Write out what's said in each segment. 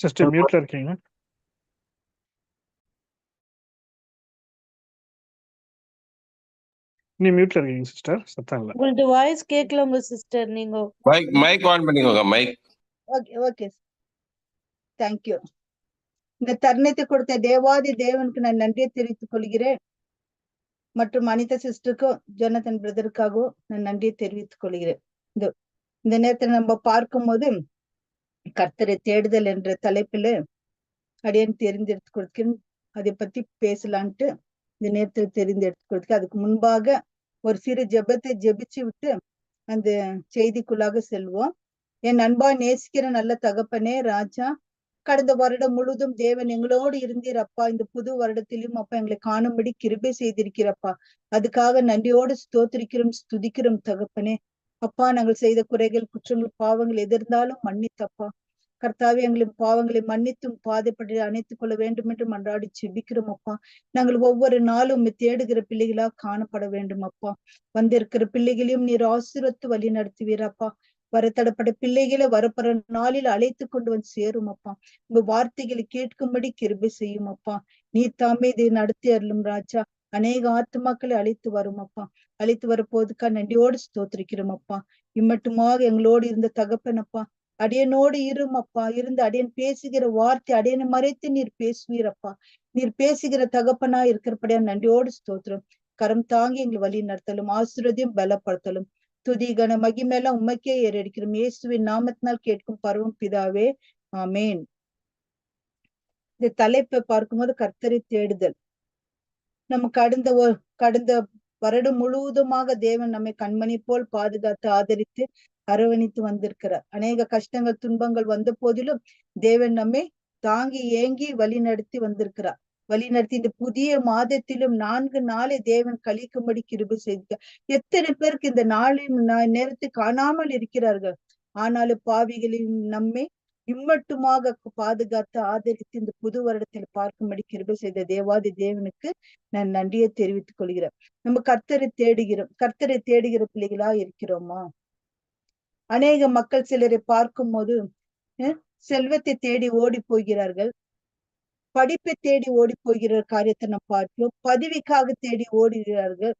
Sister மியூட்ல இருக்கீங்க. நீ மியூட்ல இருக்கீங்க சிஸ்டர் சத்தம் இல்ல. உங்களது வாய்ஸ் கேட்கல உங்க சிஸ்டர் நீங்க. மைக் மைக் ஆன் பண்ணிக்கோங்க mic okay okay thank you இந்த தருணத்தை கொடுத்த தேவாதி தேவனுக்கு நான் நன்றியை தெரிவித்துக் கொள்கிறேன். மற்றும் அனிதா சிஸ்டருக்கும் ஜொனதன் பிரதருக்காகவும் நான் நன்றியை தெரிவித்துக் கொள்கிறேன். இந்த இந்த நேரத்துல நம்ம பார்க்கும்போது கர்த்தரை தேடுதல் என்ற தலைப்புல அடியன் தெரிந்தெடுத்து கொடுக்கிறேன். அதை பத்தி பேசலான்ட்டு இந்த நேரத்தில் தெரிந்தெடுத்து கொடுக்க அதுக்கு முன்பாக ஒரு சிறு ஜெபத்தை ஜெபிச்சு விட்டு அந்த செய்திக்குள்ளாக செல்வோம். என் அன்பா நேசிக்கிற நல்ல தகப்பனே ராஜா கடந்த வருடம் முழுதும் தேவன் எங்களோடு இருந்தீரப்பா இந்த புது வருடத்திலும் அப்பா எங்களை காணும்படி கிருபை செய்திருக்கிறப்பா அதுக்காக நன்றியோடு ஸ்தோத்திரிக்கிறோம் ஸ்துதிக்கிறோம் தகப்பனே. அப்பா நாங்கள் செய்த குறைகள் குற்றங்கள் பாவங்கள் எதிர்ந்தாலும் மன்னித்தப்பா. கர்த்தாவே எங்களின் பாவங்களை மன்னித்தும் பாதைப்படி அணைத்துக் கொள்ள வேண்டும் என்று மன்றாடி செபிக்கிறோம் அப்பா. நாங்கள் ஒவ்வொரு நாளும் தேடுகிற பிள்ளைகளா காணப்பட வேண்டும் அப்பா. வந்திருக்கிற பிள்ளைகளையும் நீர் ஆசிரத்து வழி நடத்துவீரப்பா வரத்தடப்பட பிள்ளைகளை வரப்போற நாளில் அழைத்து கொண்டு வந்து சேரும் அப்பா. உங்க வார்த்தைகளை கேட்கும்படி கிருபை செய்யும் அப்பா. நீ தாமே இதை நடத்தி அருளும் ராஜா. அநேக ஆத்துமாக்களை அழைத்து வரும் அப்பா. அழைத்து வரப்போதுக்கா நன்றியோடு ஸ்தோத்திரிக்கிறோம் அப்பா. இம்மட்டுமாக எங்களோடு இருந்த தகப்பனப்பா அடியனோடு இரும் அப்பா இருந்து அடியன் பேசுகிற வார்த்தை அடியனை மறைத்து நீர் பேசுவீரப்பா நீர் பேசுகிற தகப்பனா இருக்கிறபடியா நன்றியோடு ஸ்தோத்திரம். கரம் தாங்கி எங்களை வழி நடத்தலும் ஆசிரியதையும் பலப்படுத்தலும். துதி கன மகிமேலாம் உமைக்கே ஏறடிக்கிறோம். இயேசுவின் நாமத்தினால் கேட்கும் பருவம் பிதாவே. ஆமேன். இந்த தலைப்பை பார்க்கும்போது கர்த்தரை தேடுதல். நம்ம கடந்த ஒரு கடந்த வருடம் முழுவதுமாக தேவன் நம்மை கண்மணி போல் பாதுகாத்து ஆதரித்து அரவணைத்து வந்திருக்கிறார். அநேக கஷ்டங்கள் துன்பங்கள் வந்த போதிலும் தேவன் நம்மை தாங்கி ஏங்கி வழி நடத்தி வந்திருக்கிறார். வழி நடத்தி இந்த புதிய மாதத்திலும் நான்கு நாளை தேவன் கழிக்கும்படி கிருபை செய்த எத்தனை பேருக்கு இந்த நாளின் நேரத்தை காணாமல் இருக்கிறார்கள். ஆனாலும் பாவிகளின் நம்மை இம்மட்டுமாக பாதுகாத்து ஆதரித்து இந்த புது வருடத்தில் பார்க்கும்படி கிருபை செய்த தேவாதி தேவனுக்கு நான் நன்றியை தெரிவித்துக் கொள்கிறேன். நம்ம கர்த்தரை தேடுகிறோம். கர்த்தரை தேடுகிற பிள்ளைகளா இருக்கிறோமா? அநேக மக்கள் சிலரை பார்க்கும் போது செல்வத்தை தேடி ஓடி போகிறார்கள். படிப்பை தேடி ஓடி போகிற காரியத்தை நாம் பார்க்கிறோம். பதவிக்காக தேடி ஓடுகிறார்கள்.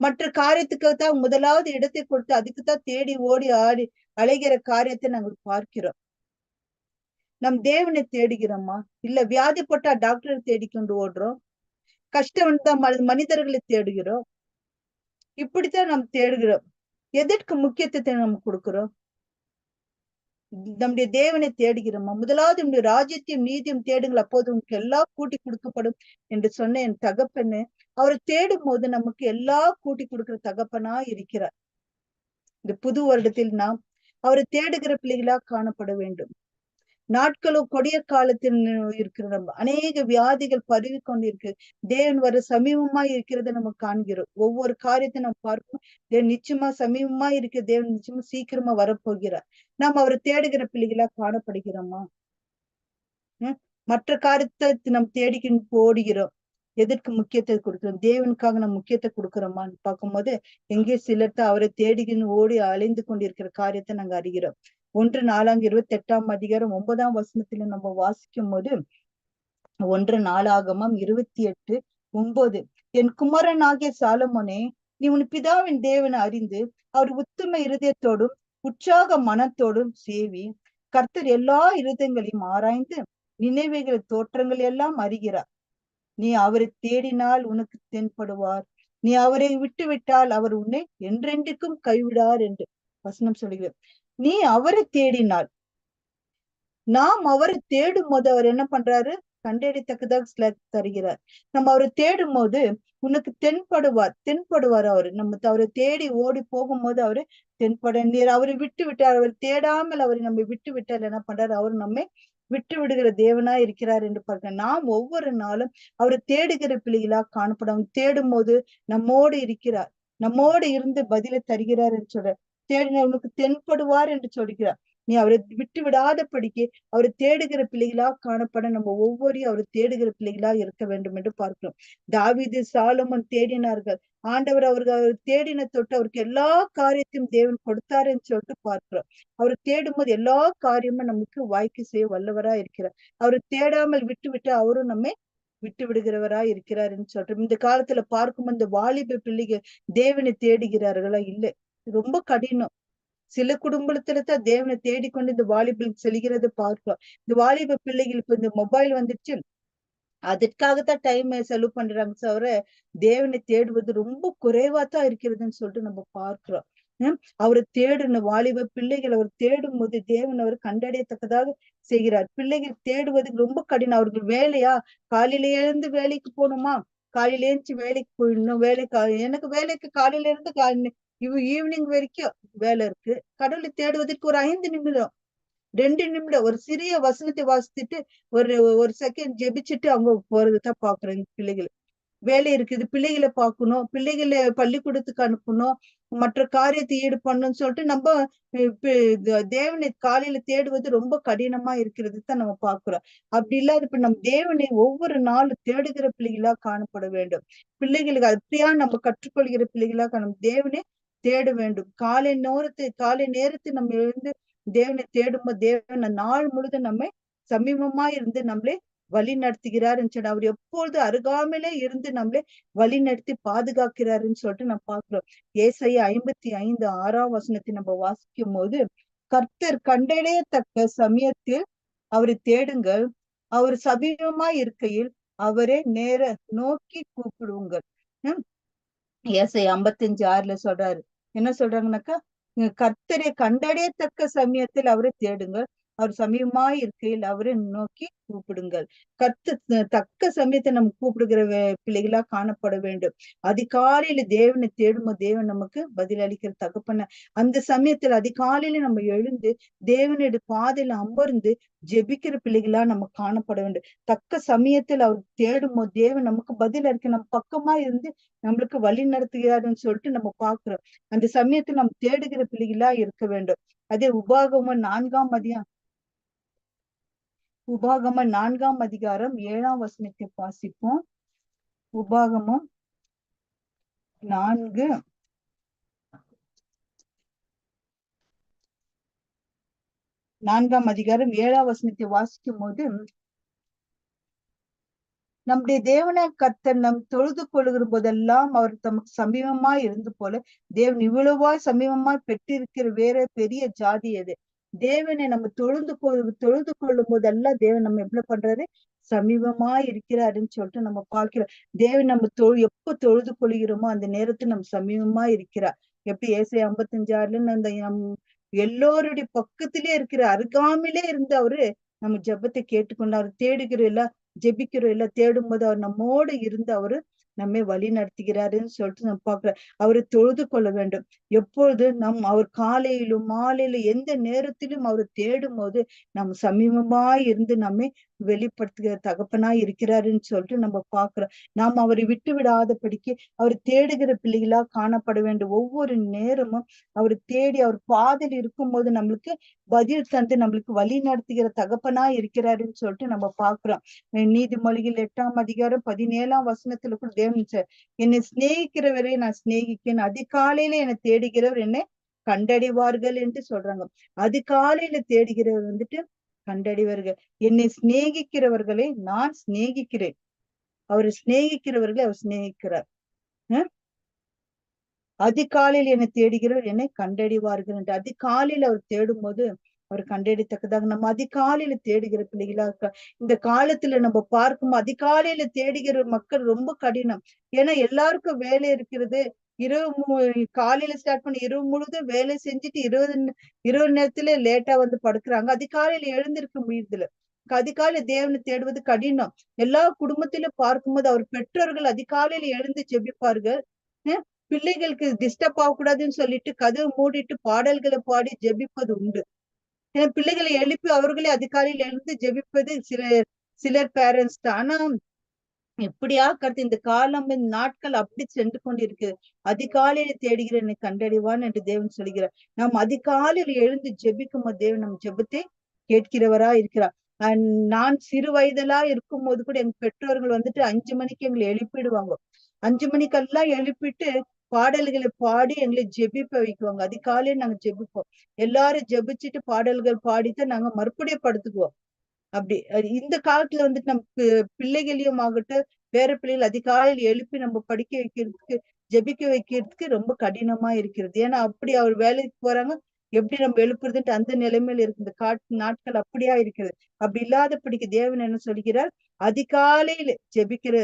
மற்ற காரியத்துக்காக தான் முதலாவது இடத்தை கொடுத்து அதுக்கு தான் தேடி ஓடி ஆடி அலைகிற காரியத்தை நாங்கள் பார்க்கிறோம். நம் தேவனை தேடுகிறோமா? இல்ல வியாதிப்பட்டா டாக்டரை தேடிக்கொண்டு ஓடுறோம்? கஷ்டம் வந்தா மனிதர்களை தேடுகிறோம்? இப்படித்தான் நாம் தேடுகிறோம். எதற்கு முக்கியத்துவத்தை நம்ம கொடுக்கிறோம்? நம்முடைய தேவனை தேடுகிறோமா? முதலாவது நம்முடைய ராஜ்யத்தையும் நீதியும் தேடுங்கள். அப்போது உங்களுக்கு எல்லாம் கூட்டி கொடுக்கப்படும் என்று சொன்ன என் தகப்பன்னு அவரை தேடும் போது நமக்கு எல்லா கூட்டி கொடுக்கிற தகப்பனா இருக்கிறார். இந்த புது வருடத்தில் நாம் அவரை தேடுகிற பிள்ளைகளா காணப்பட வேண்டும். நாட்களும் கொடிய காலத்தில் இருக்கிற நம்ம அநேக வியாதிகள் பரவி கொண்டிருக்கு தேவன் வர சமீபமா இருக்கிறத நம்ம காண்கிறோம். ஒவ்வொரு காரியத்தை நம்ம பார்ப்போம். தேவன் நிச்சயமா சமீபமா இருக்க. தேவன் நிச்சயமா சீக்கிரமா வரப்போகிறார். நாம் அவரை தேடுகிற பிள்ளைகளா காணப்படுகிறோமா? மற்ற காரியத்தை நம்ம தேடிக்கின்னு ஓடுகிறோம். எதற்கு முக்கியத்துவம் கொடுக்கிறோம்? தேவனுக்காக நம்ம முக்கியத்தை கொடுக்கிறோமான்னு பார்க்கும்போது எங்கே சிலர்த்த அவரை தேடிக்கின்னு ஓடி அலைந்து கொண்டிருக்கிற காரியத்தை நாங்க அறிகிறோம். ஒன்று நாலாங்க இருபத்தி எட்டாம் அதிகாரம் ஒன்பதாம் வசனத்துல நம்ம வாசிக்கும் போது ஒன்று நாலாகமம் இருபத்தி எட்டு ஒன்பது. என் குமரன் ஆகிய சாலமோனே நீ உன் பிதாவின் தேவனை அறிந்து அவர் உத்தம இருதயத்தோடும் உற்சாக மனத்தோடும் சேவி. கர்த்தர் எல்லா இருதயங்களையும் ஆராய்ந்து நினைவுகள் தோற்றங்கள் எல்லாம் அறிகிறார். நீ அவரை தேடினால் உனக்கு தென்படுவார். நீ அவரை விட்டுவிட்டால் அவர் உன்னை என்றென்றைக்கும் கைவிடார் என்று வசனம் சொல்லுகிறார் நீ அவரை தேடினாள் நாம் அவரை தேடும் போது அவர் என்ன பண்றாரு? கண்டறித்தக்கதாக தருகிறார். நம்ம அவரை தேடும் போது உனக்கு தென்படுவார். தென்படுவார் அவரு. நம்ம அவரை தேடி ஓடி போகும்போது அவரு தென்பட நீர். அவரை விட்டு விட்டார். அவர் தேடாமல் அவரை நம்ம விட்டு விட்டால் என்ன பண்றாரு? அவர் நம்மை விட்டு விடுகிற தேவனா இருக்கிறார் என்று பாருங்க நாம் ஒவ்வொரு நாளும் அவரை தேடுகிற பிள்ளைகளா காணப்படும். தேடும் போது நம்மோடு இருக்கிறார். நம்மோடு இருந்து பதிலை தருகிறார் என்று சொல்ற தேடின உனக்கு தென்படுவார் என்று சொல்கிறார். நீ அவரை விட்டு விடாதபடிக்கு அவரை தேடுகிற பிள்ளைகளா காணப்பட நம்ம ஒவ்வொரு அவரை தேடுகிற பிள்ளைகளா இருக்க வேண்டும் என்று பார்க்கிறோம். தாவிது சாலமன் தேடினார்கள். ஆண்டவர் அவர்கள் அவர் தேடின தொட்டு அவருக்கு எல்லா காரியத்தையும் தேவன் கொடுத்தாருன்னு சொல்லிட்டு பார்க்கிறோம். அவர் தேடும் போது எல்லா காரியமும் நமக்கு வாய்க்கு செய்ய வல்லவரா இருக்கிறார். அவர் தேடாமல் விட்டு விட்டு அவரும் நம்மை விட்டு விடுகிறவரா இருக்கிறாருன்னு சொல்றோம். இந்த காலத்துல பார்க்கும் இந்த வாலிப பிள்ளைகள் தேவனை தேடுகிறார்களா? இல்லை. ரொம்ப கடினம். சில குடும்பத்துல தான் தேவனை தேடிக்கொண்டு இந்த வாலிபல் செல்கிறத பார்க்கிறோம் இந்த வாலிப பிள்ளைகள் இப்ப இந்த மொபைல் வந்துடுச்சு. அதற்காகத்தான் டைம் செலவு பண்றாங்க தவிர தேவனை தேடுவது ரொம்ப குறைவா தான் இருக்கிறதுன்னு சொல்லிட்டு நம்ம பார்க்கிறோம். அவரை தேடணும் வாலிப பிள்ளைகள் அவர் தேடும் போது தேவன் அவர் கண்டறியத்தக்கதாக செய்கிறார். பிள்ளைகள் தேடுவதுக்கு ரொம்ப கடினம். அவர்கள் வேலையா? காலையில எழுந்து வேலைக்கு போகணுமா? காலையில எழுந்து வேலைக்கு போயிடணும். வேலைக்கு எனக்கு வேலைக்கு காலையில இருந்து இவ் ஈவினிங் வரைக்கும் வேலை இருக்கு. கடவுளை தேடுவதற்கு ஒரு ஐந்து நிமிடம் ரெண்டு நிமிடம் ஒரு சிறிய வசனத்தை வாசித்துட்டு ஒரு ஒரு செகண்ட் ஜெபிச்சுட்டு அவங்க போறதுதான் பாக்குறாங்க பிள்ளைகள். வேலை இருக்குது பிள்ளைகளை பார்க்கணும் பிள்ளைகளை பள்ளிக்கூடத்துக்கு அனுப்பணும் மற்ற காரியத்தை ஈடுபடணும்னு சொல்லிட்டு நம்ம தேவனை காலையில தேடுவது ரொம்ப கடினமா இருக்கிறது தான் நம்ம பாக்குறோம் அப்படி இல்லாத இப்ப நம்ம தேவனை ஒவ்வொரு நாளும் தேடுகிற பிள்ளைகளா காணப்பட வேண்டும். பிள்ளைகளுக்கு அப்படியா நம்ம கற்றுக்கொள்கிற பிள்ளைகளா நம்ம தேவனை தேட வேண்டும். காலை நேரத்தை காலை நேரத்தை நம்ம எழுந்து தேவனை தேடும்போது தேவனை நாள் முழுதும் நம்மை சமீபமா இருந்து நம்மளே வழி நடத்துகிறாருன்னு சொல்லி அவர் எப்பொழுது அருகாமையிலே இருந்து நம்மளே வழி நடத்தி பாதுகாக்கிறாருன்னு சொல்லிட்டு நம்ம பாக்குறோம் ஏசைய ஐம்பத்தி ஐந்து ஆறாம் வசனத்தை நம்ம வாசிக்கும் போது கர்த்தர் கண்டடையத்தக்க சமயத்தில் அவரை தேடுங்கள். அவர் சமீபமா இருக்கையில் அவரே நேர நோக்கி கூப்பிடுங்கள். ஹம் ஏசை ஐம்பத்தஞ்சு ஆறுல சொல்றாரு. என்ன சொல்றாங்கன்னாக்கா கர்த்தரை கண்டடையத்தக்க சமயத்தில் அவரை தேடுங்கள். அவர் சமயமாய் இருக்கையில் அவரை நோக்கி கூப்பிடுங்கள். கத்து தக்க சமயத்தை நம்ம கூப்பிடுகிற பிள்ளைகளா காணப்பட வேண்டும். அதிகாலையில தேவனை தேடுமோ தேவன் நமக்கு பதில் அளிக்கிற தகப்பன. அந்த சமயத்துல அதிகாலையில நம்ம எழுந்து தேவனோட பாதையில அமர்ந்து ஜெபிக்கிற பிள்ளைகளா நம்ம காணப்பட வேண்டும். தக்க சமயத்தில் அவர் தேடும் தேவன் நமக்கு பதில் அளிக்க நம்ம பக்கமா இருந்து நம்மளுக்கு வழி நடத்துகிறாருன்னு சொல்லிட்டு நம்ம பாக்குறோம் அந்த சமயத்துல நம்ம தேடுகிற பிள்ளைகளா இருக்க வேண்டும். அதே உபாகம நான்காம் அதிகாரம் உபாகம நான்காம் அதிகாரம் ஏழாம் வசனத்தை வாசிப்போம். உபாகமம் நான்கு. நான்காம் அதிகாரம் ஏழாம் வசனத்தை வாசிக்கும் போது நம்முடைய தேவனை கர்த்தர் நம் தொழுது கொள்கிற போதெல்லாம் அவர் தமக்கு சமீபமாய் இருந்து போல தேவன் இவ்வளவாய் சமீபமாய் பெற்றிருக்கிற வேற பெரிய ஜாதி அது தேவனை நம்ம தொழுது கொள் தொழுது கொள்ளும் போதெல்லாம் தேவன் நம்ம எப்படி பண்றாரு? சமீபமா இருக்கிறாருன்னு சொல்லிட்டு நம்ம பார்க்கிறோம். தேவன் நம்ம தொழு எப்ப தொழுது கொள்கிறோமோ அந்த நேரத்துல நம்ம சமீபமா இருக்கிறார். எப்படி? ஏசை ஐம்பத்தஞ்சு ஆறுல அந்த எல்லோருடைய பக்கத்திலே இருக்கிற அருகாமிலே இருந்து அவரு நம்ம ஜபத்தை கேட்டுக்கொண்டாரு தேடுகிறோம் எல்லாம் ஜெபிக்கிறோம். இல்ல தேடும் போது அவர் நம்மோடு இருந்து அவரு நம்மை வழி நடத்துகிறாருன்னு சொல்லிட்டு நம்ம பார்க்கிறோம். அவரை தொழுது கொள்ள வேண்டும். எப்பொழுது நம் அவர் காலையிலும் மாலையிலும் எந்த நேரத்திலும் அவர் தேடும் போது நம் சமீபமாய் இருந்து நம்மை வெளிப்படுத்துகிற தகப்பனா இருக்கிறாருன்னு சொல்லிட்டு நம்ம பாக்குறோம் நாம் அவரை விட்டு விடாதபடிக்கு அவர் தேடுகிற பிள்ளைகளா காணப்பட வேண்டும் ஒவ்வொரு நேரமும் அவர் தேடி அவர் பாதையில் இருக்கும் போது நம்மளுக்கு பதில் தந்து நம்மளுக்கு வழி நடத்துகிற தகப்பனா இருக்கிறாருன்னு சொல்லிட்டு நம்ம பாக்குறோம் நீதிமொழியில் எட்டாம் அதிகாரம் பதினேழாம் வசனத்துல கூட தேவன் என்னை சிநேகிக்கிறவரை நான் சிநேகிக்கேன் அதிகாலையில என்னை தேடுகிறவர் என்னை கண்டடைவார்கள் என்று சொல்றாங்க. அதிகாலையில தேடுகிறவர் வந்துட்டு கண்டடைவர்கள் என்னை சிநேகிக்கிறவர்களை நான் சிநேகிக்கிறேன். அவர் சிநேகிக்கிறவர்களை அவர் சிநேகிக்கிறார். அதிகாலையில் என்னை தேடுகிறவர் என்னை கண்டறிவார்கள் என்று. அதிகாலையில் அவர் தேடும் போது அவர் கண்டடித்தக்கதாக நம்ம அதிகாலையில தேடுகிற பிள்ளைகளா இருக்கா? இந்த காலத்துல நம்ம பார்க்கும் அதிகாலையில தேடுகிற மக்கள் ரொம்ப கடினம். ஏன்னா எல்லாருக்கும் வேலை இருக்கிறது. இரவு காலையில ஸ்டார்ட் பண்ணி இரவு முழுதும் வேலை செஞ்சுட்டு இருபது இருபது நேரத்துல லேட்டா வந்து படுக்கிறாங்க. அதிகாலையில எழுந்திருக்க முடியுதுல அதிகாலை தேவனை தேடுவது கடினம். எல்லா குடும்பத்திலும் பார்க்கும்போது அவர் பெற்றோர்கள் அதிகாலையில எழுந்து ஜெபிப்பார்கள் பிள்ளைகளுக்கு டிஸ்டர்ப் ஆகக்கூடாதுன்னு சொல்லிட்டு கதவு மூடிட்டு பாடல்களை பாடி ஜெபிப்பது உண்டு. ஏன்னா பிள்ளைகளை எழுப்பி அவர்களே அதிகாலையில் எழுந்து ஜெபிப்பது சில சிலர் பேரண்ட்ஸ் தான். ஆனா எப்படியா கருத்து இந்த காலம் இந்த நாட்கள் அப்படி சென்று கொண்டிருக்கு. அதிகாலையில தேடுகிற என்னை கண்டறிவான் என்று தேவன் சொல்கிறார் நாம் அதிகாலையில் எழுந்து ஜெபிக்கும் தேவன் நம் ஜெபத்தை கேட்கிறவரா இருக்கிறார். அஹ் நான் சிறு வயதலா இருக்கும் போது கூட எங்க பெற்றோர்கள் வந்துட்டு அஞ்சு மணிக்கு எங்களை எழுப்பிடுவாங்க. அஞ்சு மணிக்கெல்லாம் எழுப்பிட்டு பாடல்களை பாடி எங்களை ஜெபிப்ப வைக்குவாங்க. அதிகாலையில நாங்க ஜெபிப்போம். எல்லாரும் ஜெபிச்சுட்டு பாடல்கள் பாடித்தான் நாங்க மறுபடியும் படுத்துக்குவோம். அப்படி இந்த காலத்துல வந்துட்டு நம்ம பி- பிள்ளைகளையும் ஆகட்டும் வேற பிள்ளைகள் அதிகாலையில் எழுப்பி நம்ம படிக்க வைக்கிறதுக்கு ஜெபிக்க வைக்கிறதுக்கு ரொம்ப கடினமா இருக்கிறது. ஏன்னா அப்படி அவர் வேலைக்கு போறாங்க எப்படி நம்ம எழுப்புறதுன்ட்டு அந்த நிலைமையில இருக்கு. இந்த காட் நாட்கள் அப்படியா இருக்கிறது அப்படி இல்லாதபடிக்கு தேவன் என்ன சொல்கிறார்? அதிகாலையில ஜெபிக்கிற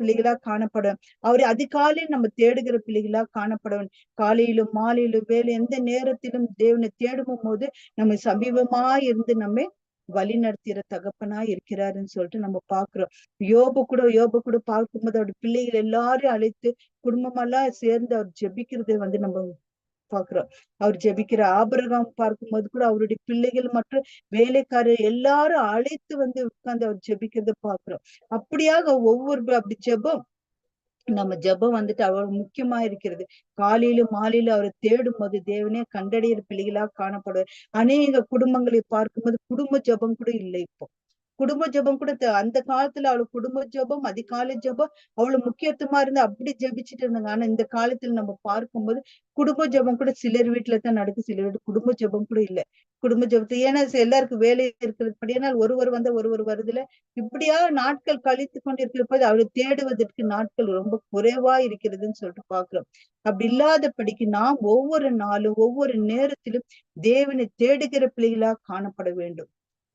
பிள்ளைகளா காணப்படும். அவர் அதிகாலையில் நம்ம தேடுகிற பிள்ளைகளா காணப்படும். காலையிலும் மாலையிலும் வேலை எந்த நேரத்திலும் தேவனை தேடும் போது நம்ம சமீபமா இருந்து நம்ம வழி நடத்துகிற தகப்பனா இருக்கிறாருன்னு சொல்லிட்டு நம்ம பாக்குறோம். யோபு கூட யோபு கூட பார்க்கும்போது அவருடைய பிள்ளைகள் எல்லாரையும் அழைத்து குடும்பமெல்லாம் சேர்ந்து அவர் ஜெபிக்கிறதை வந்து நம்ம பாக்குறோம். அவர் ஜெபிக்கிற ஆபரகம் பார்க்கும்போது கூட அவருடைய பிள்ளைகள் மற்றும் வேலைக்காரர் எல்லாரும் அழைத்து வந்து உட்கார்ந்து அவர் ஜெபிக்கிறத பாக்குறோம். அப்படியாக ஒவ்வொரு அப்படி ஜெபம் நம்ம ஜெபம் வந்துட்டு அவ்வளவு முக்கியமா இருக்கிறது. காலையில மாலையில அவரை தேடும் போது தேவனே கண்டடையிற பிள்ளைகளா காணப்படுவார். அநேக குடும்பங்களை பார்க்கும்போது குடும்ப ஜெபம் கூட இல்லை இப்போ. குடும்ப ஜெபம் கூட அந்த காலத்துல அவளுக்கு குடும்ப ஜெபம் அதிகாலை ஜெபம் அவ்வளவு முக்கியத்துவமா இருந்து அப்படி ஜெபிச்சுட்டு இருந்தாங்க. ஆனா இந்த காலத்துல நம்ம பார்க்கும்போது குடும்ப ஜெபம் கூட சிலர் வீட்டுல தான் நடக்கு சிலர் வீட்டு குடும்ப ஜெபம் கூட இல்ல. குடும்ப ஜெபத்தை ஏன்னா எல்லாருக்கும் வேலை இருக்கிறதுபடியானால் ஒருவர் வந்த ஒருவர் வருதுல இப்படியா நாட்கள் கழித்து கொண்டிருக்கிற போது அவரை தேடுவதற்கு நாட்கள் ரொம்ப குறைவா இருக்கிறதுன்னு சொல்லிட்டு பாக்குறோம் அப்படி இல்லாதபடிக்கு நாம் ஒவ்வொரு நாளும் ஒவ்வொரு நேரத்திலும் தேவனை தேடுகிற பிள்ளைகளா காணப்பட வேண்டும்.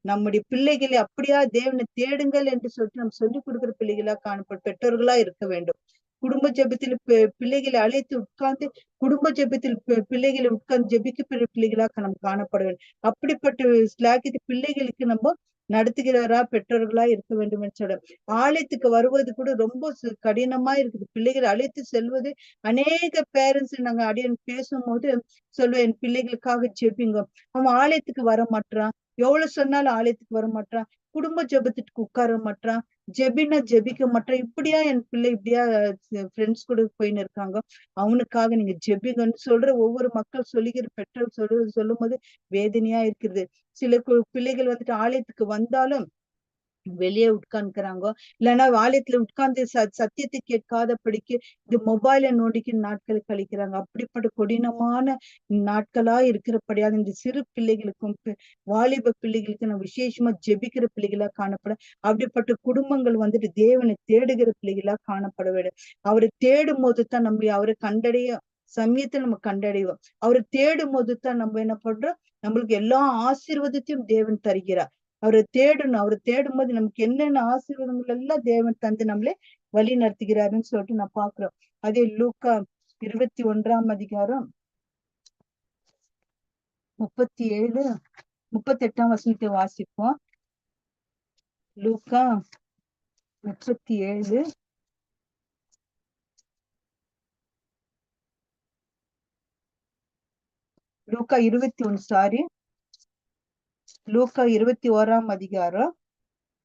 நம்முடைய பிள்ளைகளை அப்படியா தேவனை தேடுங்கள் என்று சொல்லிட்டு நம்ம சொல்லிக் கொடுக்கிற பிள்ளைகளா காணப்படும் பெற்றோர்களா இருக்க வேண்டும். குடும்ப ஜெபத்தில் பிள்ளைகளை அழைத்து உட்கார்ந்து குடும்ப ஜெபத்தில் பிள்ளைகளை உட்கார்ந்து ஜெபிக்க பிள்ளைகளா நம்ம காணப்பட வேண்டும். அப்படிப்பட்ட ஸ்லாக்கியத்தை பிள்ளைகளுக்கு நம்ம நடத்துகிறவரா பெற்றோர்களா இருக்க வேண்டும் என்று சொல்ல. ஆலயத்துக்கு வருவது கூட ரொம்ப கடினமா இருக்குது. பிள்ளைகளை அழைத்து செல்வது அநேக பேரண்ட்ஸ் நாங்க அடியன் பேசும்போது சொல்லுவேன் என் பிள்ளைகளுக்காக ஜெபிங்க. அவன் ஆலயத்துக்கு வர மாட்டான் எவ்வளவு சொன்னாலும் ஆலயத்துக்கு வர மாட்டான் குடும்ப ஜெபத்துக்கு உட்கார மாட்டான் ஜெபினா ஜெபிக்க மாட்டான் இப்படியா என் பிள்ளை இப்படியா ஃப்ரெண்ட்ஸ் கூட போயின்னு இருக்காங்க. அவனுக்காக நீங்க ஜெபிங்கன்னு சொல்ற ஒவ்வொரு மக்கள் சொல்லுகிற பெற்றோர் சொல்ற சொல்லும் போது வேதனையா இருக்கிறது சில கு- பிள்ளைகள் வந்துட்டு ஆலயத்துக்கு வந்தாலும் வெளியே உட்கார்ந்துக்கிறாங்க இல்லைன்னா ஆலயத்துல உட்கார்ந்து ச சத்தியத்தை கேட்காதபடிக்கு இது மொபைல நோண்டிக்கு நாட்கள் கழிக்கிறாங்க. அப்படிப்பட்ட கொடினமான நாட்களா இருக்கிறபடியாக இந்த சிறு பிள்ளைகளுக்கும் வாலிப பிள்ளைகளுக்கு நான் விசேஷமா ஜெபிக்கிற பிள்ளைகளா காணப்பட அப்படிப்பட்ட குடும்பங்கள் வந்துட்டு தேவனை தேடுகிற பிள்ளைகளா காணப்பட வேண்டும். அவரை தேடும் போது தான் நம்ம அவரை கண்டடைய சமயத்தை நம்ம கண்டடைவோம். அவரை தேடும் போது தான் நம்ம என்ன பண்றோம்? நம்மளுக்கு எல்லா ஆசீர்வாதத்தையும் தேவன் தருகிறார். அவரை தேடணும். அவரை தேடும் போது நமக்கு என்னென்ன ஆசீர்வாதங்கள் எல்லாம் தேவன் தந்து நம்மளே வழி நடத்துகிறாருன்னு சொல்லிட்டு நான் பாக்குறோம் அதே லூக்கா இருபத்தி ஒன்றாம் அதிகாரம் முப்பத்தி ஏழு முப்பத்தி எட்டாம் வசனத்தை வாசிப்போம். லூக்கா முப்பத்தி ஏழு லூக்கா இருபத்தி ஒன்னு சாரி லூக்கா இருபத்தி ஓராம் அதிகாரம்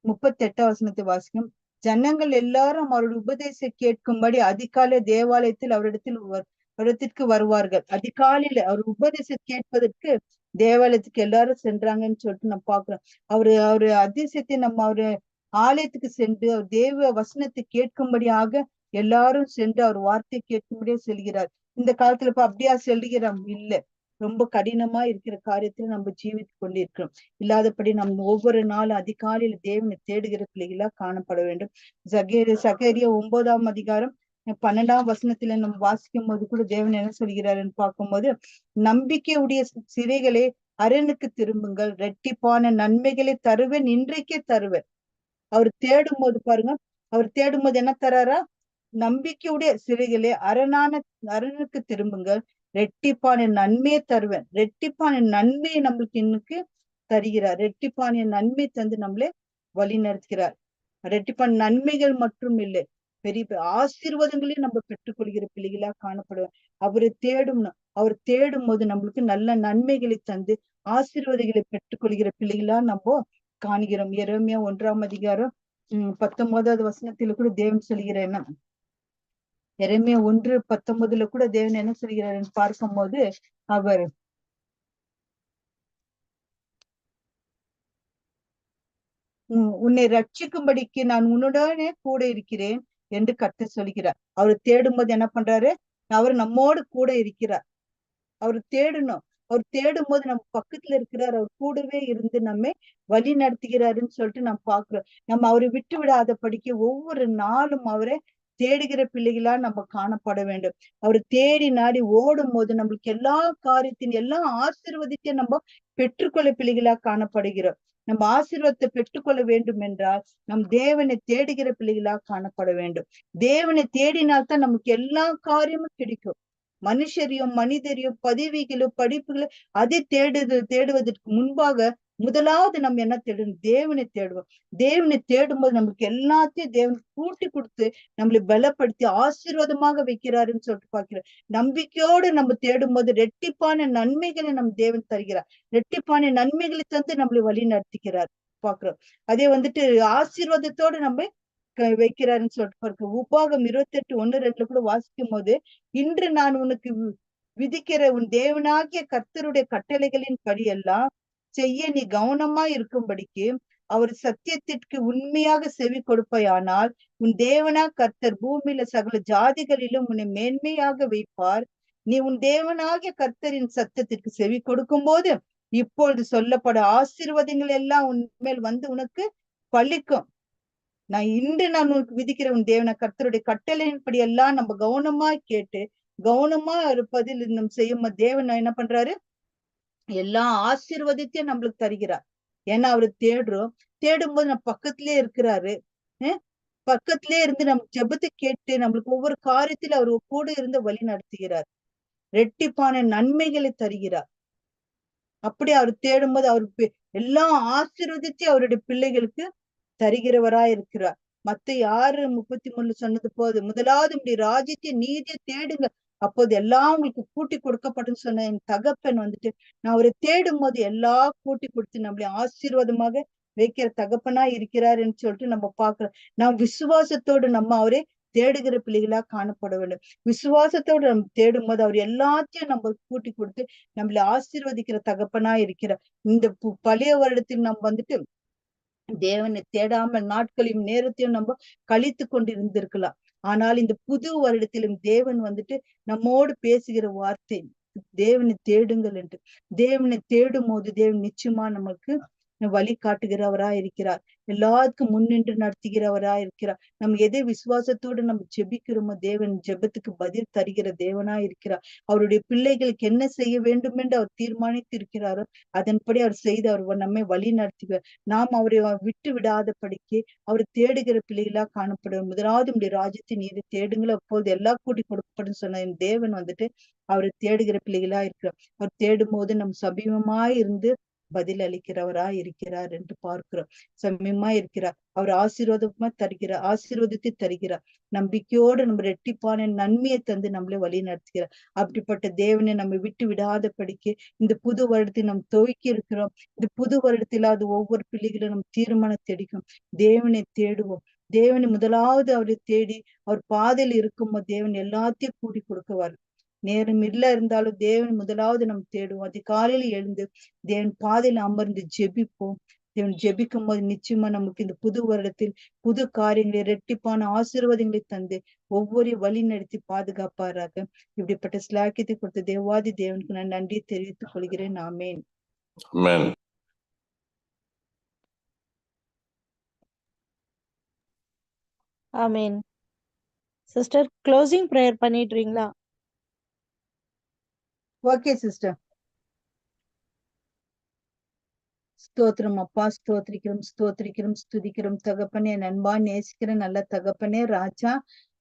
முப்பத்தி எட்டாம் வசனத்தை வாசிக்கும். ஜனங்கள் எல்லாரும் அவருடைய உபதேச கேட்கும்படி அதிகாலை தேவாலயத்தில் அவரிடத்தில் வ- வருவார்கள். அதிகாலையில அவர் உபதேசம் கேட்பதற்கு தேவாலயத்துக்கு எல்லாரும் சென்றாங்கன்னு சொல்லிட்டு நம்ம பாக்குறோம் அவரு அவரு அதிசயத்தை நம்ம அவரு ஆலயத்துக்கு சென்று அவர் தேவ வசனத்தை கேட்கும்படியாக எல்லாரும் சென்று அவர் வார்த்தை கேட்கும்படியே செல்கிறார். இந்த காலத்துல இப்ப அப்படியா செல்கிறோம்? இல்ல. ரொம்ப கடினமா இருக்கிற காரியத்துல நம்ம ஜீவித்து கொண்டிருக்கிறோம். இல்லாதபடி நம்ம ஒவ்வொரு நாளும் அதிகாலையில தேவனை தேடுகிற பிள்ளைகளா காணப்பட வேண்டும். சகேரிய சகேரிய ஒன்பதாம் அதிகாரம் பன்னெண்டாம் வசனத்துல நம்ம வாசிக்கும் போது கூட தேவன் என்ன சொல்கிறாருன்னு பார்க்கும்போது நம்பிக்கையுடைய சிறைகளே அரணுக்கு திரும்புங்கள். ரெட்டிப்பான நன்மைகளை தருவேன் இன்றைக்கே தருவேன். அவர் தேடும் போது பாருங்க அவர் தேடும் போது என்ன தராரா? நம்பிக்கையுடைய சிறைகளே அரணான அரணுக்கு திரும்புங்கள். ரெட்டிப்பான நன்மையை தருவேன். ரெட்டிப்பான நன்மையை நம்மளுக்கு இன்னைக்கு தருகிறார். ரெட்டிப்பான நன்மை தந்து நம்மளே வழி நடத்துகிறார். ரெட்டிப்பான நன்மைகள் மட்டும் இல்லை. பெரிய பெரிய ஆசீர்வாதங்களையும் நம்ம பெற்றுக்கொள்கிற பிள்ளைகளா காணப்படுவோம் அவரை தேடும் அவர் தேடும் போது நம்மளுக்கு நல்ல நன்மைகளை தந்து ஆசீர்வாதங்களை பெற்றுக்கொள்கிற பிள்ளைகளா நம்ம காண்கிறோம். எரேமியா ஒன்றாம் அதிகாரம் உம் பத்தொன்பதாவது வசனத்தில் கூட தேவன் சொல்கிறேன்னா எரேமியா ஒன்று பத்தொன்பதுல கூட தேவன் என்ன சொல்கிறார் பார்க்கும் போது அவர் உம் உன்னை ரட்சிக்கும்படிக்கு நான் உன்னுடனே கூட இருக்கிறேன் என்று கர்த்தர் சொல்கிறார். அவர் தேடும்போது என்ன பண்றாரு? அவர் நம்மோடு கூட இருக்கிறார். அவர் தேடணும். அவர் தேடும் போது நம்ம பக்கத்துல இருக்கிறார். அவர் கூடவே இருந்து நம்ம வழி நடத்துகிறாருன்னு சொல்லிட்டு நம்ம பாக்குறோம் நம்ம அவரை விட்டு விடாத படிக்க ஒவ்வொரு நாளும் அவரை தேடுகிற பிள்ளைகளா நம்ம காணப்பட வேண்டும். அவர் தேடி நாடி ஓடும் போது நம்மளுக்கு எல்லா காரியத்தின் எல்லா ஆசீர்வதத்தையும் நம்ம பெற்றுக்கொள்ள பிள்ளைகளா காணப்படுகிறோம். நம்ம ஆசீர்வாதத்தை பெற்றுக்கொள்ள வேண்டும் என்றால் நம் தேவனை தேடுகிற பிள்ளைகளா காணப்பட வேண்டும். தேவனை தேடினால்தான் நமக்கு எல்லா காரியமும் கிடைக்கும். மனுஷரையும் மனிதரையும் பதவிகளும் படிப்புகளும் அதை தேடுது தேடுவதற்கு முன்பாக முதலாவது நம்ம என்ன தேடணும் தேவனை தேடுவோம். தேவனை தேடும்போது நம்மளுக்கு எல்லாத்தையும் தேவன் கூட்டி கொடுத்து நம்மளை பலப்படுத்தி ஆசீர்வாதமாக வைக்கிறாருன்னு சொல்லிட்டு பார்க்கிறோம். நம்பிக்கையோடு நம்ம தேடும்போது ரெட்டிப்பான நன்மைகளை நம்ம தேவன் தருகிறார். ரெட்டிப்பான நன்மைகளை தந்து நம்மளை வழி நடத்திக்கிறார் பாக்குறோம் அதே வந்துட்டு ஆசீர்வாதத்தோடு நம்ம க- வைக்கிறாருன்னு சொல்லிட்டு பார்க்க உபாகம் இருபத்தி எட்டு ஒண்ணு ரெண்டுல கூட வாசிக்கும் போது இன்று நான் உனக்கு விதிக்கிற உன் தேவனாகிய கர்த்தருடைய கட்டளைகளின் படியெல்லாம் செய்ய நீ கவனமா இருக்கும்படிக்கு அவர் சத்தியத்திற்கு உண்மையாக செவி கொடுப்பையானால் உன் தேவனா கர்த்தர் பூமியில சகல ஜாதிகளிலும் உன்னை மேன்மையாக வைப்பார். நீ உன் தேவனாகிய கர்த்தரின் சத்தத்திற்கு செவி கொடுக்கும் போது இப்பொழுது சொல்லப்பட ஆசீர்வாதங்கள் எல்லாம் உன்மேல் வந்து உனக்கு பழிக்கும் நான் இன்று நான் உனக்கு விதிக்கிற உன் தேவன கர்த்தருடைய கட்டளையின்படி எல்லாம் நம்ம கவனமா கேட்டு கவனமா இருப்பதில் நம்ம செய்யும் தேவன் என்ன பண்றாரு? எல்லா ஆசீர்வாதத்தையும் நம்மளுக்கு தருகிறார். ஏன்னா அவரு தேடுறோம் தேடும்போது நம்ம பக்கத்திலே இருக்கிறாரு. பக்கத்திலே இருந்து நம்ம ஜெபத்தை கேட்டு நம்மளுக்கு ஒவ்வொரு காரியத்திலும் அவர் கூட இருந்து வழி நடத்துகிறார். ரெட்டிப்பான நன்மைகளை தருகிறார். அப்படி அவர் தேடும்போது அவர் பி- எல்லா ஆசீர்வதிச்சு அவருடைய பிள்ளைகளுக்கு தருகிறவராய் இருக்கிறார். மத்த யாரு முப்பத்தி மூணுல சொன்னது போது முதலாவது இப்படி ராஜ்யத்தை நீதியை தேடுங்க அப்போது எல்லாம் உங்களுக்கு கூட்டி கொடுக்கப்படும் சொன்ன என் தகப்பன் வந்துட்டு நான் அவரை தேடும் போது எல்லா கூட்டி கொடுத்து நம்மளை ஆசீர்வாதமாக வைக்கிற தகப்பனா இருக்கிறாருன்னு சொல்லிட்டு நம்ம பாக்குறோம் நாம் விசுவாசத்தோடு நம்ம அவரை தேடுகிற பிள்ளைகளா காணப்பட வேண்டும். விசுவாசத்தோடு நம்ம தேடும் போது அவர் எல்லாத்தையும் நம்ம கூட்டி கொடுத்து நம்மளை ஆசீர்வதிக்கிற தகப்பனா இருக்கிறார். இந்த பழைய வருடத்தில் நம்ம வந்துட்டு தேவனை தேடாமல் நாட்களையும் நேரத்தையும் நம்ம கழித்து கொண்டு இருந்திருக்கலாம் ஆனால் இந்த புது வருடத்திலும் தேவன் வந்துட்டு நம்மோடு பேசுகிற வார்த்தை தேவனை தேடுங்கள் என்று. தேவனை தேடும் போது தேவன் நிச்சயமா நமக்கு வழி காட்டுகிறவரா இருக்கிறார். எல்லாத்துக்கும் முன்னின்று நடத்துகிறவரா இருக்கிறார். நம்ம எதை விசுவாசத்தோடு நம்ம ஜெபிக்கிறோமோ தேவன் ஜெபத்துக்கு பதில் தருகிற தேவனா இருக்கிறார். அவருடைய பிள்ளைகளுக்கு என்ன செய்ய வேண்டும் என்று அவர் தீர்மானித்து இருக்கிறாரோ அதன்படி அவர் செய்து அவர் நம்மை வழி நடத்துகிறார். நாம் அவரை விட்டு விடாத படிக்கு அவர் தேடுகிற பிள்ளைகளா காணப்படும். முதலாவது உடைய ராஜ்யத்தின் நீதி தேடுங்களோ. அப்போது எல்லா கூட்டி கொடுக்கப்படும் சொன்ன தேவன் வந்துட்டு அவரை தேடுகிற பிள்ளைகளா இருக்கிறார். அவர் தேடும் போது நம் சமீபமாய் இருந்து பதில் அளிக்கிறவரா இருக்கிறார் என்று பார்க்கிறோம். சமயமா இருக்கிறார். அவர் ஆசீர்வாதமா தருகிறார். ஆசீர்வாதத்தை தருகிறார். நம்பிக்கையோடு நம்ம ரெட்டிப்பான நன்மையை தந்து நம்மளை வழி நடத்துகிறார் அப்படிப்பட்ட தேவனை நம்ம விட்டு விடாத படிக்க இந்த புது வருடத்தை நாம் துவக்கி இருக்கிறோம். இந்த புது வருடத்தில் அது ஒவ்வொரு பிள்ளைகளும் நம் தீர்மானம் தெடிக்கும் தேவனை தேடுவோம். தேவனை முதலாவது அவரை தேடி அவர் பாதையில் இருக்கும்போது தேவன் எல்லாத்தையும் கூடி கொடுக்குவார். நேரம் இல்ல இருந்தாலும் தேவன் முதலாவது நம்ம தேடுவோம். அதிகாலையில எழுந்து தேவன் பாதையில அமர்ந்து ஜெபிப்போம். தேவன் ஜெபிக்கும் போது நிச்சயமா நமக்கு இந்த புது வருடத்தில் புது காரியங்களை ரெட்டிப்பான ஆசீர்வாதங்களை தந்து ஒவ்வொரு வழி நடத்தி பாதுகாப்பாராக. இப்படிப்பட்ட ஸ்லாக்கியத்தை கொடுத்த தேவாதி தேவனுக்கு நான் நன்றி தெரிவித்துக் கொள்கிறேன். ஆமேன். Amen. ஆமீன். சிஸ்டர் க்ளோசிங் ப்ரேயர் பண்ணிடுறீங்களா ஓகே சிஸ்டர் ஸ்தோத்திரம் அப்பா ஸ்தோத்திரிக்கிறோம் ஸ்தோத்திரிக்கிறோம் ஸ்துதிக்கிறோம். தகப்பனே நண்பா நேசிக்கிற நல்ல தகப்பனே ராஜா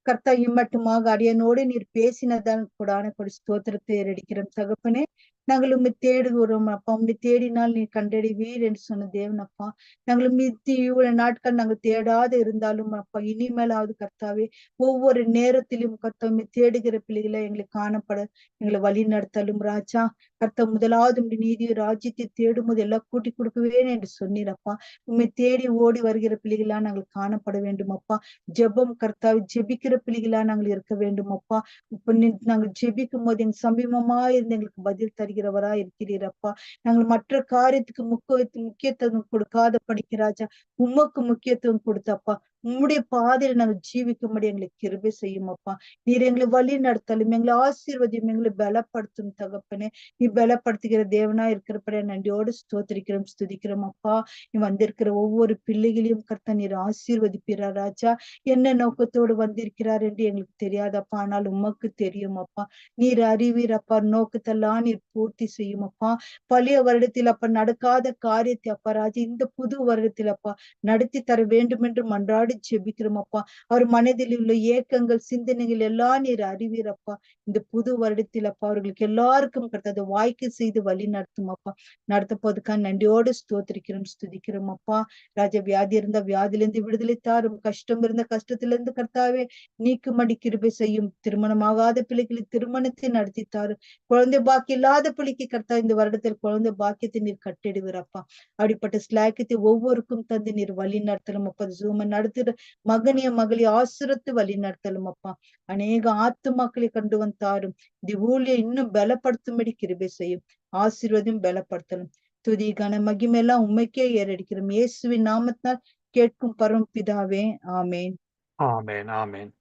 கர்த்தா இம்மட்டுமாக அடியனோடு நீர் பேசினதான் கூடான கொடி ஸ்தோத்திரத்தை ஏறடிக்கிறோம். தகப்பனே நாங்கள் உண்மை தேடுகிறோம் அப்பா. உண்மை தேடினால் நீ கண்டறிவீர் என்று சொன்ன தேவன் அப்பா. நாங்கள் மித்தி இவ்வளவு நாட்கள் நாங்கள் தேடாத இருந்தாலும் அப்பா இனிமேலாவது கர்த்தாவே ஒவ்வொரு நேரத்திலும் கர்த்தா தேடுகிற பிள்ளைகளை எங்களை காணப்பட எங்களை வழி நடத்தலும் ராஜா. கர்த்த முதலாவது உடைய நீதியும் ராஜ்யத்தை தேடும் போது எல்லாம் கூட்டி கொடுக்குவேன் என்று சொன்னீரப்பா உண்மை தேடி ஓடி வருகிற பிள்ளைகளா நாங்கள் காணப்பட வேண்டும் அப்பா. ஜெபம் கர்த்தாவை ஜெபிக்கிற பிள்ளைகளா நாங்கள் இருக்க வேண்டும் அப்பா. இப்ப நாங்கள் ஜெபிக்கும் போது எங்க சமீபமா இருந்து எங்களுக்கு பதில் தருகிறவரா இருக்கிறீரப்பா நாங்கள் மற்ற காரியத்துக்கு முக்கியத்துவம் முக்கியத்துவம் கொடுக்காத படிக்கிறாஜா உமக்கு முக்கியத்துவம் கொடுத்தப்பா உம்முடைய பாதையில நாங்கள் ஜீவிக்கும்படி எங்களுக்கு கிருபை செய்யும் அப்பா நீர் எங்களை வழி நடத்தலும் எங்களை ஆசீர்வதியும் எங்களை பலப்படுத்தும் தகப்பனே. நீ பலப்படுத்துகிற தேவனா இருக்கிறப்பட நன்றியோடு ஸ்தோத்திரிக்கிறோம் ஸ்துதிக்கிறோம் அப்பா. நீ வந்திருக்கிற ஒவ்வொரு பிள்ளைகளையும் கர்த்த நீர் ஆசீர்வதிப்பீரா ராஜா. என்ன நோக்கத்தோடு வந்திருக்கிறார் என்று எங்களுக்கு தெரியாதப்பா. ஆனால் உமக்கு தெரியும் அப்பா. நீர் அறிவீர் அப்பா நோக்கத்தெல்லாம் நீர் பூர்த்தி செய்யும் அப்பா பழைய வருடத்தில் அப்ப நடக்காத காரியத்தை அப்பா ராஜா இந்த புது வருடத்தில் அப்பா நடத்தி தர வேண்டும் என்று மன்றாடி ஜெபிக்கிறோம் அப்பா அவர் மனதில் உள்ள ஏக்கங்கள் சிந்தனைகள் எல்லாம் நீர் அறிவீரப்பா. இந்த புது வருடத்தில் அப்பா அவர்களுக்கு எல்லாருக்கும் கர்த்தது வாய்க்கு செய்து வழி நடத்தும் அப்பா நடத்த நன்றியோடு ஸ்தோத்திரிக்கிறோம் ஸ்துதிக்கிறோம் அப்பா ராஜா வியாதி இருந்த வியாதியிலிருந்து விடுதலை தாரும். கஷ்டம் இருந்த கஷ்டத்திலிருந்து கர்த்தாவே நீக்குமடி கிருபை செய்யும். திருமணமாகாத பிள்ளைகளை திருமணத்தை நடத்தி தாரு குழந்தை பாக்கி இல்லாத பிள்ளைக்கு கர்த்தா இந்த வருடத்தில் குழந்தை பாக்கியத்தை நீர் கட்டிடுவீரப்பா. அப்படிப்பட்ட ஸ்லாக்கியத்தை ஒவ்வொருக்கும் தந்து நீர் வழி நடத்தலும் அப்பா ஜூம நடத்துற மகனிய மகளி ஆசுரத்து வழி நடத்தலும் அப்பா. அநேக ஆத்துமாக்களை கண்டு வந்தாரும் இந்த ஊழிய இன்னும் பலப்படுத்தும்படி கிருபை செய்யும். ஆசீர்வதியும் பலப்படுத்தலும். துதி கன மகிமெல்லாம் உண்மைக்கே ஏறடிக்கிறோம். இயேசுவின் நாமத்தினால் கேட்கும் பரம் பிதாவே ஆமேன். ஆமேன் ஆமேன்.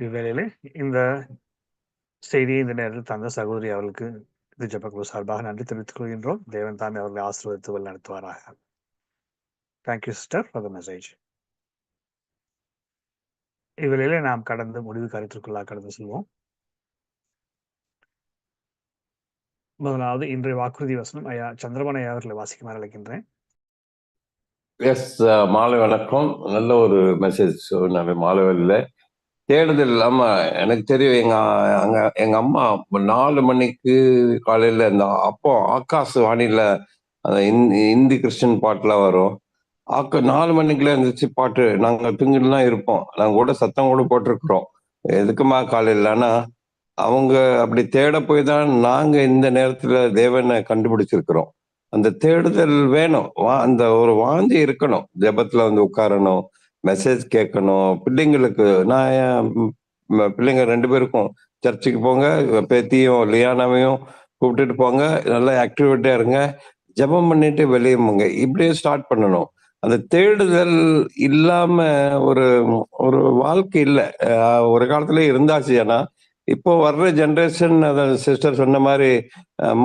இவ்வேளையில இந்த செய்தியை இந்த நேரத்தில் தந்த சகோதரி அவர்களுக்கு இது ஜெபக்குழு சார்பாக நன்றி தெரிவித்துக் கொள்கின்றோம். தேவன் தாமே அவர்களை ஆசீர்வதித்து வழி நடத்துவாராக thank you sister for the message இவ்வேளையிலே நாம் கடந்து முடிவு கருத்திற்குள்ளாக கடந்து செல்வோம். முதலாவது இன்றைய வாக்குறுதி வசனம் ஐயா சந்திரமண அவர்களை வாசிக்குமாறு அழைக்கின்றேன். எஸ் மாலை வணக்கம். நல்ல ஒரு மெசேஜ் சொன்னாங்க மாலை வேலையில் தேடுதல். இல்லாம எனக்கு தெரியும் எங்க அங்க எங்க அம்மா நாலு மணிக்கு காலையில இந்த அப்போ ஆகாச வாணியில அந்த இந்தி கிறிஸ்டின் பாட்டுலாம் வரும். ஆக்க நாலு மணிக்குள்ள இருந்துச்சு பாட்டு நாங்க தூங்கிட்டுலாம் இருப்போம். நாங்க கூட சத்தம் கூட போட்டிருக்கிறோம். எதுக்குமா காலையில் ஆனா அவங்க அப்படி தேட போய் தான் நாங்க இந்த நேரத்துல தேவனை கண்டுபிடிச்சிருக்கிறோம். அந்த தேடுதல் வேணும். வா அந்த ஒரு வாந்தி இருக்கணும். ஜெபத்துல வந்து உட்காரணும் மெசேஜ் கேட்கணும். பிள்ளைங்களுக்கு நான் என் பிள்ளைங்க ரெண்டு பேருக்கும் சர்ச்சுக்கு போங்க பேத்தியும் லியானாவையும் கூப்பிட்டுட்டு போங்க. நல்லா ஆக்டிவிட்டியா இருங்க. ஜெபம் பண்ணிட்டு வெளியே போங்க. இப்படியே ஸ்டார்ட் பண்ணணும். அந்த தேடுதல் இல்லாம ஒரு ஒரு வாழ்க்கை இல்லை. ஒரு காலத்துல இருந்தாச்சு. ஏன்னா இப்போ வர்ற ஜென்ரேஷன் அதை சிஸ்டர் சொன்ன மாதிரி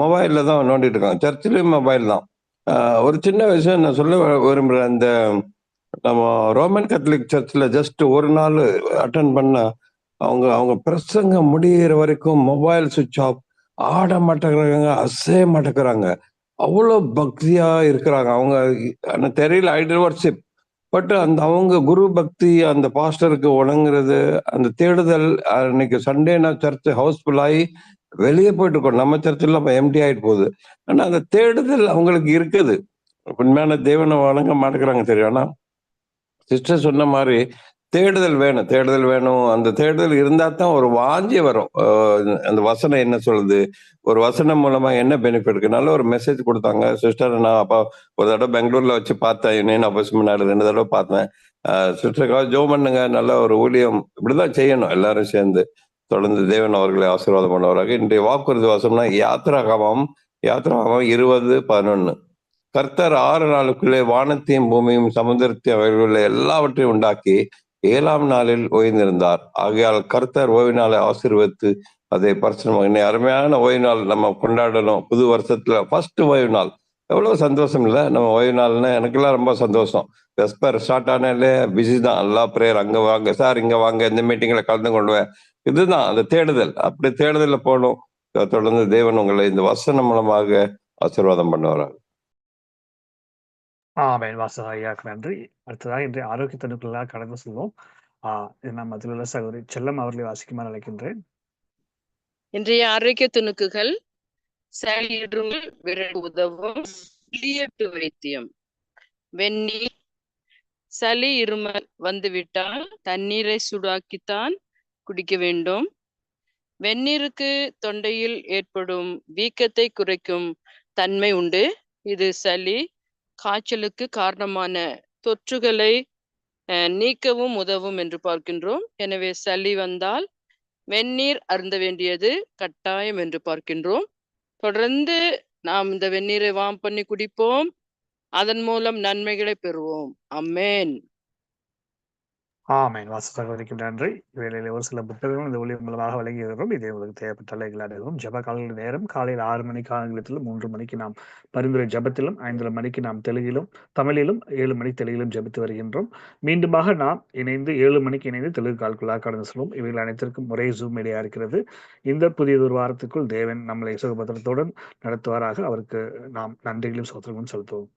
மொபைல்ல தான் நோண்டிட்டு இருக்காங்க. சர்ச்சிலையும் மொபைல் தான். ஒரு சின்ன விஷயம் நான் சொல்ல விரும்புகிறேன் விரும்புறேன். இந்த நம்ம ரோமன் கத்தலிக் சர்ச்சில் ஜஸ்ட் ஒரு நாள் அட்டன் பண்ண அவங்க அவங்க பிரசங்க முடியிற வரைக்கும் மொபைல் சுவிட்ச் ஆஃப் ஆட மாட்டேங்கிறாங்க அசைய மாட்டேங்கிறாங்க. அவ்வளோ பக்தியா இருக்கிறாங்க. அவங்க தெரியல ஐடல் வர்ஷிப் பட் அந்த அவங்க குரு பக்தி அந்த பாஸ்டருக்கு வணங்குறது அந்த தேடுதல் அன்னைக்கு சண்டேனா சர்ச் ஹவுஸ்ஃபுல் ஆகி வெளியே போயிட்டு இருக்கோம். நம்ம சர்ச்சில் இப்போ எம்டி ஆகிட்டு போகுது. ஆனால் அந்த தேடுதல் அவங்களுக்கு இருக்குது. உண்மையான தேவனை வணங்க மாட்டேங்கிறாங்க தெரியும். ஆனால் சிஸ்டர் சொன்ன மாதிரி தேடுதல் வேணும் தேடுதல் வேணும். அந்த தேடுதல் இருந்தா தான் ஒரு வாஞ்சி வரும். அந்த வசனம் என்ன சொல்லுது? ஒரு வசனம் மூலமா என்ன பெனிஃபிட் இருக்கு? நல்ல ஒரு மெசேஜ் கொடுத்தாங்க. சிஸ்டர் நான் அப்பா ஒரு தடவை பெங்களூர்ல வச்சு பார்த்தேன். யூனியன் அவசியம் நாடு ரெண்டு தடவை பார்த்தேன். சிஸ்டருக்காக ஜோ பண்ணுங்க. நல்ல ஒரு ஊழியம். இப்படிதான் செய்யணும். எல்லாரும் சேர்ந்து தொடர்ந்து தேவன் அவர்களை ஆசீர்வாதம் பண்ணுவாராக. இன்றைய வாக்குறுதி வாசம்னா யாத்திராகமம் யாத்திராகமம் இருபது பதினொன்னு. கர்த்தர் ஆறு நாளுக்குள்ளே வானத்தையும் பூமியும் சமுதிரத்தையும் அவர்களுள்ள எல்லாவற்றையும் உண்டாக்கி ஏழாம் நாளில் ஓய்ந்திருந்தார். ஆகையால் கர்த்தர் ஓய்வு நாளை ஆசீர்வதித்து அதை பரிசனமாக இன்னை அருமையான ஓய்வு நாள் நம்ம கொண்டாடணும். புது வருஷத்துல ஃபர்ஸ்ட் ஓய்வு நாள் எவ்வளவு சந்தோஷம் இல்லை? நம்ம ஓய்வு நாள்னா எனக்கெல்லாம் ரொம்ப சந்தோஷம். வெஸ்பர் ஸ்டார்ட் ஆனாலே பிஸி தான். எல்லா ப்ரேயர் அங்கே வாங்க சார் இங்கே வாங்க இந்த மீட்டிங்கில் கலந்து கொள்வேன். இதுதான் அந்த தேடுதல். அப்படி தேடுதலில் போகணும் தொடர்ந்து தேவன் உங்களை இந்த வசனம் மூலமாக ஆசீர்வாதம் பண்ணுவாராங்க ஆமேன் வாசக நன்றி அடுத்ததாக இன்றைய ஆரோக்கிய தடுப்புகளாக கடந்து செல்வோம். ஆஹ் இது சகோதரி செல்லம் அவர்களை வாசிக்குமாறு அழைக்கின்றேன். இன்றைய ஆரோக்கிய துணுக்குகள் செயலிடுங்கள் விரல் உதவும் வெளியேட்டு வைத்தியம். வெந்நீர் சளி இருமல் வந்துவிட்டால் தண்ணீரை சூடாக்கித்தான் குடிக்க வேண்டும். வெந்நீருக்கு தொண்டையில் ஏற்படும் வீக்கத்தை குறைக்கும் தன்மை உண்டு. இது சளி காய்ச்சலுக்கு காரணமான தொற்றுகளை அஹ், நீக்கவும் உதவும் என்று பார்க்கின்றோம். எனவே சளி வந்தால் வெந்நீர் அருந்த வேண்டியது கட்டாயம் என்று பார்க்கின்றோம். தொடர்ந்து நாம் இந்த வெந்நீரை வாம் பண்ணி குடிப்போம். அதன் மூலம் நன்மைகளை பெறுவோம். அம்மேன். ஆமேன். வாச நன்றி. வேலையில் ஒரு சில புத்தகங்கள் இந்த ஒளியின் மூலமாக வழங்கி வருகிறோம் இதே உங்களுக்கு தேவைப்பட்டால் எங்களை ஜப காலங்கள் நேரம் காலையில் ஆறு மணிக்கு ஆங்கிலத்திலும் மூன்று மணிக்கு நாம் பரிந்துரை ஜபத்திலும் ஐந்தரை மணிக்கு நாம் தெலுங்கிலும் தமிழிலும் ஏழு மணி தெலுங்கிலும் ஜபித்து வருகின்றோம். மீண்டுமாக நாம் இணைந்து ஏழு மணிக்கு இணைந்து தெலுங்கு கால்குள்ளாக கடந்து செல்வோம். இவைகள் அனைத்திற்கும் ஒரே ஜூம் இடையாக இருக்கிறது. இந்த புதியதொரு வாரத்துக்குள் தேவன் நம்மளை சுகபத்திரத்துடன் நடத்துவாராக. அவருக்கு நாம் நன்றிகளும் சோத்திரங்களும் செலுத்துவோம்.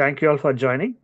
Thank you all for joining